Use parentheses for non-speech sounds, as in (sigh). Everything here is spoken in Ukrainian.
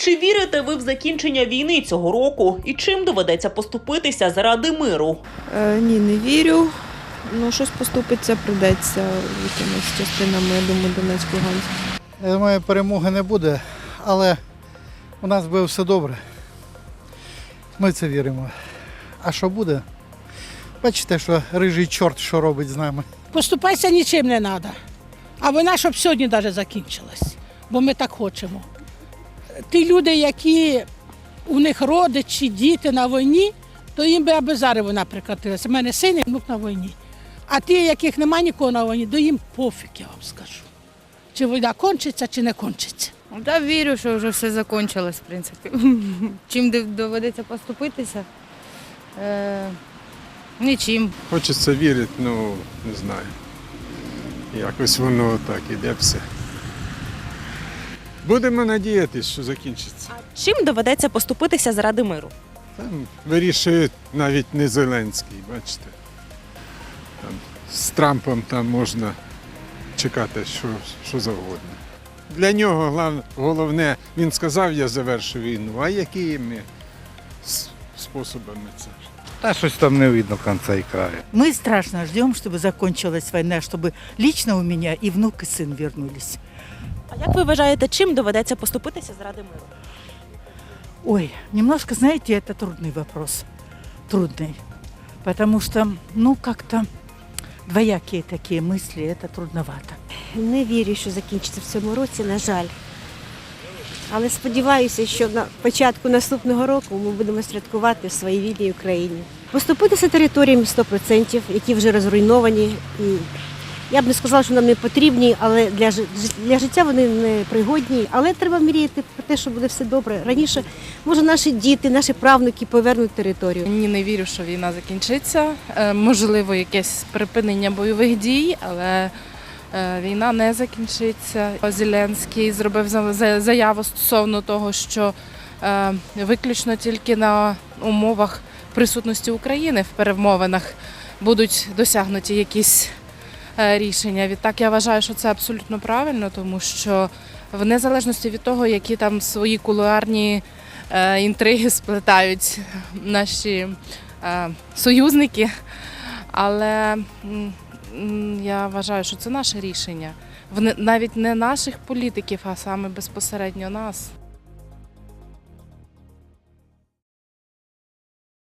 Чи вірите ви в закінчення війни цього року? І чим доведеться поступитися заради миру? Е, ні, не вірю. Ну, щось поступиться, придеться якимись частинами, я думаю, Донецьк, Луганськ. Я думаю, перемоги не буде, але у нас буде все добре. Ми це віримо. А що буде? Бачите, що рижий чорт що робить з нами. Поступатися нічим не треба. А вона щоб сьогодні навіть закінчилась, бо ми так хочемо. Ті люди, які у них родичі, діти на війні, то їм би аби зараз вона прекратилася. У мене син і внук на війні. А ті, яких немає нікого на війні, то їм пофіг, я вам скажу. Чи війна кончиться, чи не кончиться. Да, вірю, що вже все закінчилось, в принципі. (laughs) Чим доведеться поступитися? Е, нічим. Хочеться вірити, ну не знаю. Якось воно так іде все. Будемо надіятися, що закінчиться. Чим доведеться поступитися заради миру? Там вирішує навіть не Зеленський, бачите. Там, з Трампом там можна чекати що, що завгодно. Для нього глав- головне, він сказав, я завершу війну, а якими с- способами це? Та щось там не видно кінця і краю. Мы страшно ждем, чтобы закончилась война, чтобы лично у меня и внук, и сын вернулись. А як ви вважаєте, чим доведеться поступитися заради миру? Ой, немножко, знаете, это трудный вопрос. Трудный. Потому что, ну, как-то двоякие такие мысли, это трудновато. Не вірю, що закінчиться в цьому році, на жаль. Але сподіваюся, що на початку наступного року ми будемо святкувати в своїй вільній Україні. Поступитися територіями 100%, які вже розруйновані. І я б не сказала, що нам не потрібні, але для, для життя вони не пригодні. Але треба мріяти про те, що буде все добре. Раніше, може, наші діти, наші правнуки повернуть територію. Ні, не вірю, що війна закінчиться. Е, Можливо, якесь припинення бойових дій, але е, війна не закінчиться. Зеленський зробив за- за- заяву стосовно того, що е, виключно тільки на умовах присутності України в перемовинах будуть досягнуті якісь рішення. Відтак я вважаю, що це абсолютно правильно, тому що в незалежності від того, які там свої кулуарні е, інтриги сплетають наші е, союзники. Але я вважаю, що це наше рішення. Навіть не наших політиків, а саме безпосередньо нас.